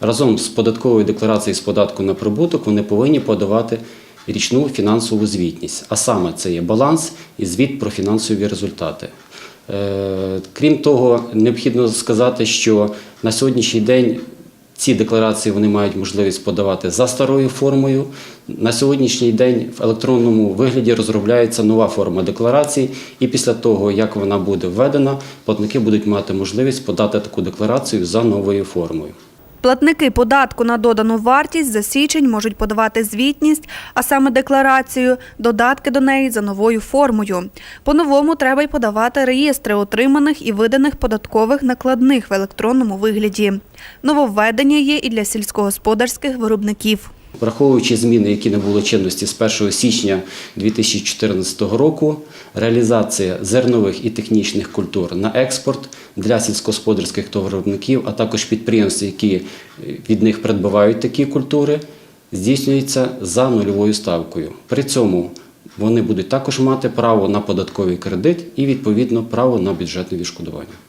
Разом з податковою декларацією з податку на прибуток вони повинні подавати річну фінансову звітність. А саме це є баланс і звіт про фінансові результати. Е, Крім того, необхідно сказати, що на сьогоднішній день ці декларації вони мають можливість подавати за старою формою. На сьогоднішній день в електронному вигляді розробляється нова форма декларації, і після того, як вона буде введена, платники будуть мати можливість подати таку декларацію за новою формою. Платники податку на додану вартість за січень можуть подавати звітність, а саме декларацію, додатки до неї за новою формою. По-новому треба й подавати реєстри отриманих і виданих податкових накладних в електронному вигляді. Нововведення є і для сільськогосподарських виробників. Враховуючи зміни, які набули чинності з 1 січня 2014 року, реалізація зернових і технічних культур на експорт для сільськогосподарських товаровиробників, а також підприємств, які від них придбавають такі культури, здійснюється за нульовою ставкою. При цьому вони будуть також мати право на податковий кредит і відповідно право на бюджетне відшкодування.